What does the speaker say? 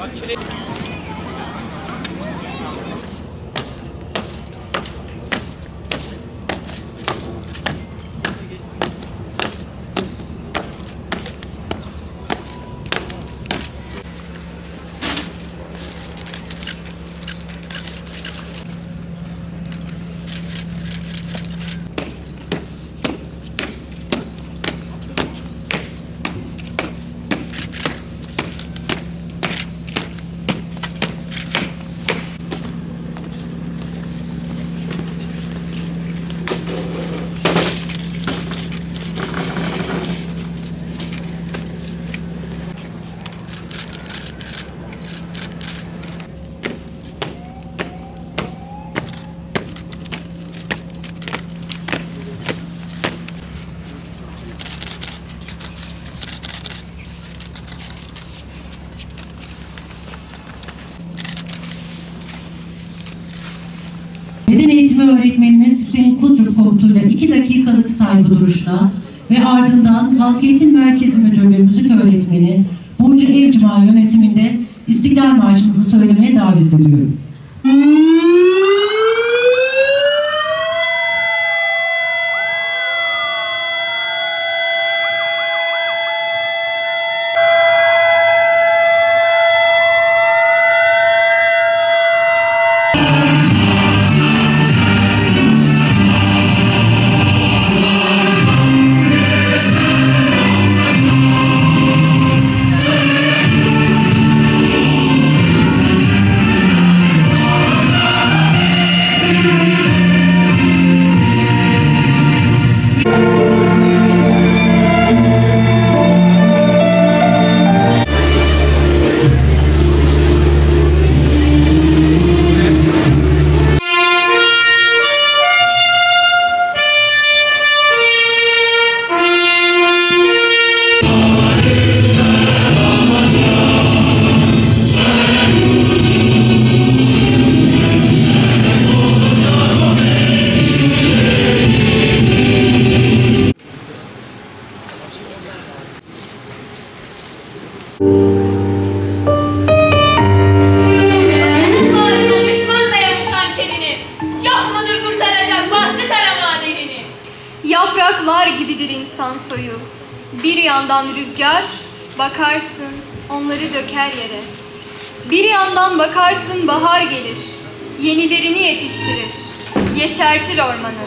আমার ছেলে Beden eğitimi öğretmenimiz Hüseyin Kudruk komutuyla iki dakikalık saygı duruşuna ve ardından Halk Eğitim Merkezi Müdürlüğü Müzik Öğretmeni Burcu Evcima yönetiminde İstiklal Marşımızı söylemeye davet ediyorum. Yapraklar gibidir insan soyu. Bir yandan rüzgar, bakarsın onları döker yere. Bir yandan bakarsın bahar gelir, yenilerini yetiştirir, yeşertir ormanı.